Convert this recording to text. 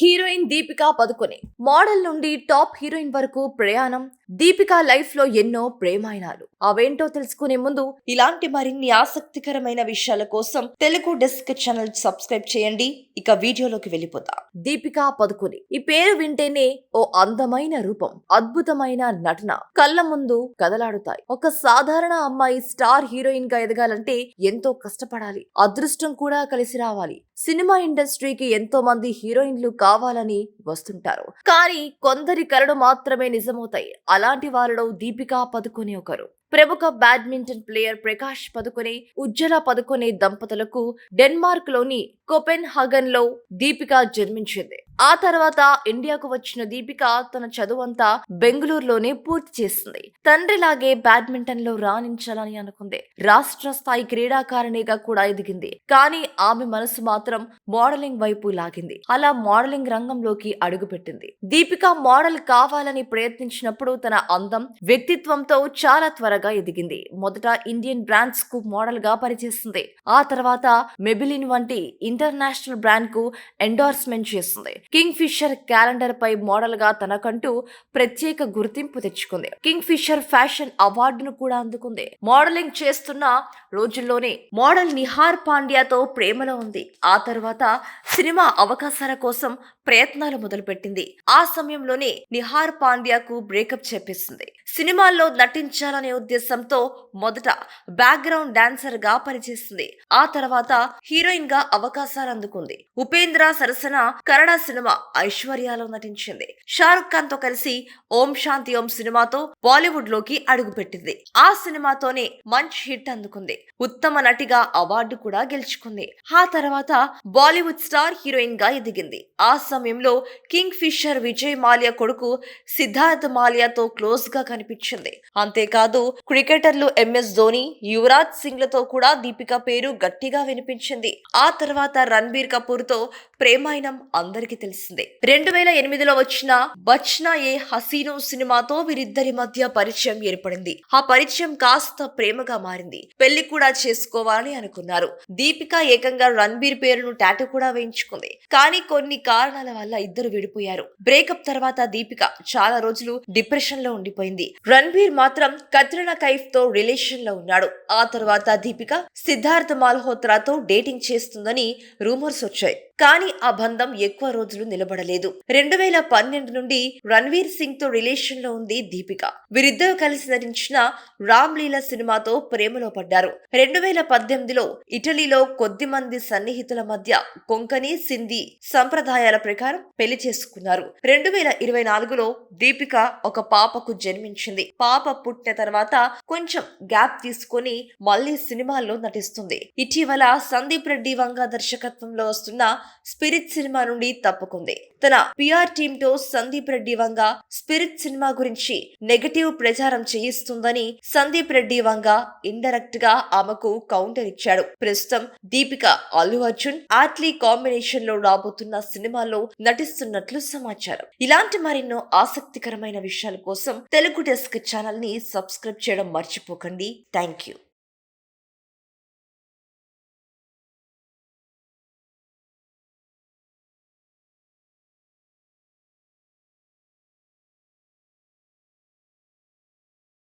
Heroine Deepika Padukone. Model నుండి top heroine వరకు ప్రయాణం దీపికా లైఫ్లో ఎన్నో ప్రేమాయణాలు. అవేంటో తెలుసుకునే ముందు ఇలాంటి మరిన్ని ఆసక్తికరమైన విషయాల కోసం తెలుగు డెస్క్ ఛానల్ సబ్స్క్రైబ్ చేయండి. ఇక వీడియోలోకి వెళ్ళిపోతాం దీపికా పదుకుని. ఈ పేరు వింటేనే ఓ అందమైన రూపం అద్భుతమైన నటన. కళ్ళ ముందు కదలాడుతాయి. ఒక సాధారణ అమ్మాయి స్టార్ హీరోయిన్గా ఎదగాలంటే ఎంతో కష్టపడాలి. అదృష్టం కూడా కలిసి రావాలి. సినిమా ఇండస్ట్రీకి ఎంతో మంది హీరోయిన్లు కావాలని వస్తుంటారు. కానీ కొందరి కరడు మాత్రమే నిజమవుతాయి. అలాంటి వారిలో దీపికా పదుకొని ఒకరు. ప్రముఖ బ్యాడ్మింటన్ ప్లేయర్ ప్రకాష్ పదుకొనే ఉజ్జల పదుకొనే దంపతులకు డెన్మార్క్లోని కోపెన్ హగన్లో దీపిక జన్మించింది. ఆ తర్వాత ఇండియాకు వచ్చిన దీపిక తన చదువంతా బెంగళూరులోనే పూర్తి చేసింది. తండ్రిలాగే బ్యాడ్మింటన్లో రాణించాలని అనుకుంది. రాష్ట్ర స్థాయి క్రీడాకారిణిగా కూడా ఎదిగింది. కానీ ఆమె మనసు మాత్రం మోడలింగ్ వైపు లాగింది. అలా మోడలింగ్ రంగంలోకి అడుగుపెట్టింది. దీపిక మోడల్ కావాలని ప్రయత్నించినప్పుడు తన అందం వ్యక్తిత్వంతో చాలా త్వరగా ఎదిగింది. మొదట ఇండియన్ బ్రాండ్స్కు మోడల్గా ఆ తర్వాత మెబిలిన్ వంటి ఇంటర్నేషనల్ బ్రాండ్కు ఎండోర్స్మెంట్ చేస్తుంది. కింగ్ ఫిషర్ క్యాలెండర్ పై మోడల్గా తనకంటూ ప్రత్యేక గుర్తింపు తెచ్చుకుంది. కింగ్ ఫిషర్ ఫ్యాషన్ అవార్డును కూడా అందుకుంది. మోడలింగ్ చేస్తున్న రోజుల్లోనే మోడల్ నిహార్ పాండ్యాతో ప్రేమలో ఉంది. ఆ తర్వాత సినిమా అవకాశాల కోసం ప్రయత్నాలు మొదలుపెట్టింది. ఆ సమయంలోనే నిహార్ పాండ్యాకు బ్రేకప్ చెప్పేసింది సినిమాల్లో నటించాలనే ఉద్దేశంతో మొదట బ్యాక్గ్రౌండ్ డాన్సర్గా పనిచేసింది ఆ తర్వాత హీరోయిన్గా అవకాశాలు అందుకుంది. ఉపేంద్ర సరసన కన్నడ సినిమా ఐశ్వర్యాలో నటించింది. షారుఖ్ ఖాన్తో కలిసి ఓం శాంతి ఓం సినిమాతో బాలీవుడ్లోకి అడుగుపెట్టింది. ఆ సినిమాతోనే మంచి హిట్ అందుకుంది. ఉత్తమ నటిగా అవార్డు కూడా గెలుచుకుంది. ఆ తర్వాత బాలీవుడ్ స్టార్ హీరోయిన్గా ఎదిగింది. ఆ సమయంలో కింగ్ ఫిషర్ విజయ్ మాల్యా కొడుకు సిద్ధార్థ్ మాల్యాతో క్లోజ్గా కనిపించింది. అంతేకాదు క్రికెటర్లు ఎంఎస్ ధోని యువరాజ్ సింగ్లతో కూడా దీపిక పేరు గట్టిగా వినిపించింది. ఆ తర్వాత రణబీర్ కపూర్తో ప్రేమాయణం అందరికీ తెలిసిందే. రెండు వేల ఎనిమిదిలో వచ్చిన బచ్నా ఏ హసీనో సినిమాతో వీరిద్దరి మధ్య పరిచయం ఏర్పడింది. ఆ పరిచయం కాస్త ప్రేమగా మారింది. పెళ్ళి కూడా చేసుకోవాలని అనుకున్నారు. దీపిక ఏకంగా రణబీర్ పేరును టాటూ కూడా వేయించుకుంది. కానీ కొన్ని కారణాల వల్ల ఇద్దరు విడిపోయారు. బ్రేకప్ తర్వాత దీపిక చాలా రోజులు డిప్రెషన్లో ఉండిపోయింది. రణ్బీర్ మాత్రం కత్రినా కైఫ్తో రిలేషన్లో ఉన్నాడు. ఆ తర్వాత దీపిక సిద్ధార్థ్ మాల్హోత్రాతో డేటింగ్ చేస్తుందని రూమర్స్ వచ్చాయి. కానీ ఆ బంధం ఎక్కువ రోజులు నిలబడలేదు. రెండు వేల పన్నెండు నుండి రణ్వీర్ సింగ్తో రిలేషన్లో ఉంది దీపిక. వీరిద్దరూ కలిసి నటించిన రామ్ లీలా సినిమాతో ప్రేమలో పడ్డారు. రెండు వేల పద్దెనిమిదిలో ఇటలీలో కొద్ది మంది సన్నిహితుల మధ్య కొంకణి సింధీ సంప్రదాయాల ప్రకారం పెళ్ళి చేసుకున్నారు. రెండు వేల ఇరవై నాలుగులో దీపిక ఒక పాపకు జన్మించింది. పాప పుట్టిన తర్వాత కొంచెం గ్యాప్ తీసుకొని మళ్ళీ సినిమాల్లో నటిస్తుంది. ఇటీవల సందీప్ రెడ్డి వంగ దర్శకత్వంలో వస్తున్న స్పిరిట్ సినిమా నుండి తప్పుకుంది. తన పిఆర్ టీమ్తో సందీప్ రెడ్డి వంగ స్పిరిట్ సినిమా గురించి నెగటివ్ ప్రచారం చేయిస్తుందని సందీప్ రెడ్డి వంగ ఇండైరెక్ట్గా ఆమెకు కౌంటర్ ఇచ్చాడు. ప్రస్తుతం దీపిక అల్లు అర్జున్ ఆట్లీ కాంబినేషన్లో రాబోతున్న సినిమాలో నటిస్తున్నట్లు సమాచారం. ఇలాంటి మరెన్నో ఆసక్తికరమైన విషయాల కోసం తెలుగు డెస్క్ ఛానల్ని సబ్స్క్రైబ్ చేయడం మర్చిపోకండి. Thank you